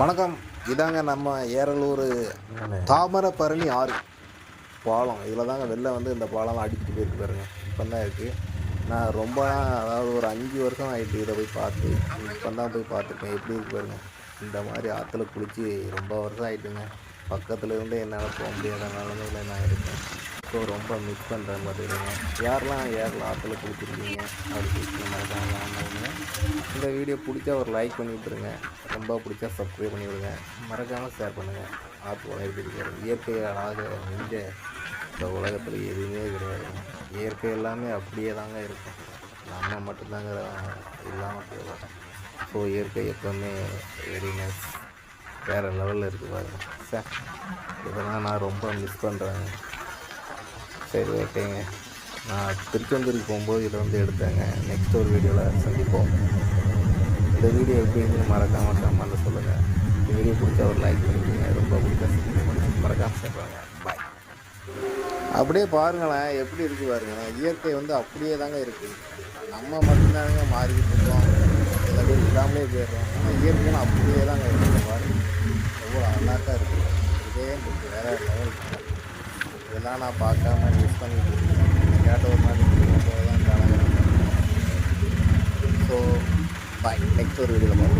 வணக்கம். இதாங்க நம்ம ஏரலூர் தாமரபரணி ஆறு. பாலம். இதில் தாங்க வெளில வந்து இந்த பாலம்லாம் அடிச்சுட்டு போயிருக்கு பாருங்க. இப்போ தான் இருக்குது நான் ரொம்ப அதாவது ஒரு அஞ்சு வருஷம் ஆகிட்டு இதை போய் பார்த்து இப்போ தான் போய் பார்த்துருக்கேன். எப்படி இருக்கு பாருங்க. இந்த மாதிரி ஆற்றுல குளித்து ரொம்ப வருஷம் ஆகிட்டுங்க பக்கத்தில் இருந்து என்னால் போக முடியாத நிலமையில நான் இருக்கேன். ஸோ ரொம்ப மிஸ் பண்ணுறேன் பார்த்துக்கிங்க யாரெல்லாம் ஏரில் ஆற்றுல குளிச்சிருக்கீங்க? அப்படி மறக்காமல் இந்த வீடியோ பிடிச்சா ஒரு லைக் பண்ணி விட்டுருங்க. ரொம்ப பிடிச்சா சப்ஸ்கிரைப் பண்ணி விடுங்க. மறக்காமல் ஷேர் பண்ணுங்கள் ஆற்று வளர்த்து இயற்கையாக இயற்கை இந்த உலகத்தில் எதுவுமே கிடையாது. இயற்கை எல்லாமே அப்படியே தாங்க இருக்கும். நம்ம மட்டும்தாங்க இல்லாமல் போயிடும் ஸோ இயற்கை எப்போவுமே வெரி நைஸ் வேறு லெவலில் இருக்குது பாருங்க. சார் இதெல்லாம் நான் ரொம்ப மிஸ் பண்ணுறேங்க சரி ஓகேங்க நான் திருச்செந்தூருக்கு போகும்போது இதை வந்து எடுத்தேங்க. நெக்ஸ்ட் ஒரு வீடியோவில் சந்திப்போம். இந்த வீடியோ எப்படின்னு மறக்காமல் கமெண்ட்டில் சொல்லுங்கள் இந்த வீடியோ பிடிச்சா ஒரு லைக் பண்ணிக்கோங்க. ரொம்ப பிடிச்ச மறக்காமல் சொல்கிறாங்க பாய் அப்படியே பாருங்களேன் எப்படி இருக்குது பாருங்க இயற்கை வந்து அப்படியே தாங்க இருக்குது நம்ம மட்டும்தாங்க மாறிக்கிட்டு இருக்கோம். விடாமலே போயிடுறோம். ஆனால் இயற்கைன்னு அப்படியே தாங்க இருக்குது பாருங்க எவ்வளோ அழகாக இருக்குது இதே இருக்கு வேறு லெவல் இதெல்லாம் நான் பார்க்காம மிஸ் பண்ணிட்டு இருக்கேன். கேட்ட ஒரு நாள் தான் ஸோ பாய் நெக்ஸ்ட் ஒரு வீடியோவில் பார்ப்போம்.